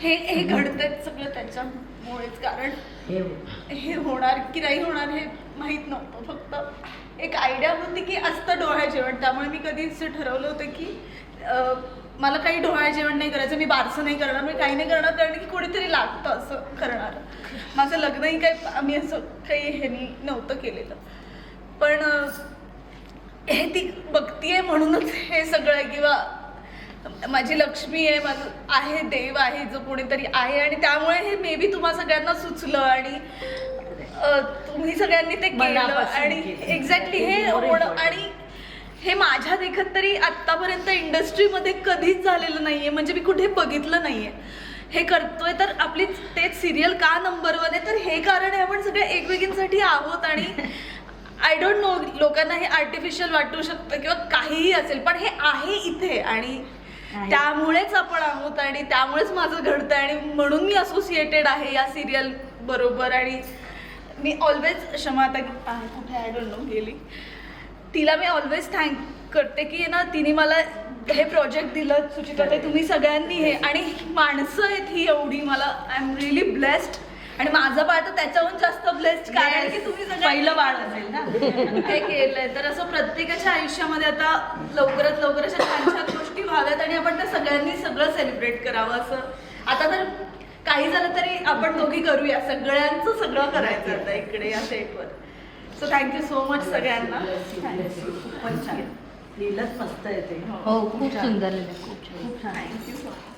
हे हे घडतंय सगळं त्याच्यामुळेच. कारण हे हे. होणार की नाही होणार हे माहीत नव्हतं. फक्त एक आयडिया होती की असतं डोळ्या जेवण. त्यामुळे मी कधीच ठरवलं होतं की मला काही डोळ्या जेवण नाही करायचं मी बारसं नाही करणार. मी काही नाही करणार कारण की कोणीतरी लागतं असं करणार. माझं लग्नही काही आम्ही असं काही ह्यानी नव्हतं केलेलं. पण हे ती बघतीये म्हणूनच हे सगळं किंवा माझी लक्ष्मी आहे माझं आहे देव आहे जो कोणीतरी आहे आणि त्यामुळे हे मे बी तुम्हा सगळ्यांना सुचलं आणि तुम्ही सगळ्यांनी ते केलं आणि. एक्झॅक्टली हे. आणि हे माझ्या देखत तरी आत्तापर्यंत इंडस्ट्रीमध्ये कधीच झालेलं नाहीये म्हणजे मी कुठे बघितलं नाहीये हे करतोय तर आपली तेच सिरियल का नंबर वन आहे तर हे कारण आहे आपण सगळ्या एकमेकींसाठी आहोत आणि आय डोंट नो लोकांना हे आर्टिफिशियल वाटू शकतं किंवा काहीही असेल पण हे आहे इथे आणि आहे. त्यामुळेच आपण आहोत आणि त्यामुळेच माझं घडतं आणि म्हणून मी असोसिएटेड आहे या सिरियल बरोबर. आणि मी ऑलवेज क्षमा आता कुठे आय डोंट नो गेली. तिला मी ऑलवेज थँक करते की ना तिने मला हे प्रोजेक्ट दिलं सुचिता ताई, तुम्ही सगळ्यांनी हे आणि माणसं आहेत ही एवढी मला आय एम रिअली ब्लेस्ड आणि माझं बाळ तर त्याच्याहून जास्त ब्लेस्ड कारण की तुम्ही पहिलं बाळ असेल ना? हे केलंय. तर असं प्रत्येकाच्या आयुष्यामध्ये आता लवकरात लवकर अशा छान छान गोष्टी व्हाव्यात आणि आपण त्या सगळ्यांनी सगळं सेलिब्रेट करावं असं. आता तर काही झालं तरी आपण दोघी करूया. सगळ्यांचं सगळं करायचं आता इकडे या सेटवर सो थँक्यू सो मच सगळ्यांना. खूपच छान. लिहिलंच मस्त येते हो खूप सुंदर लिहिलं, खूप छान. खूप छान. Thank you so much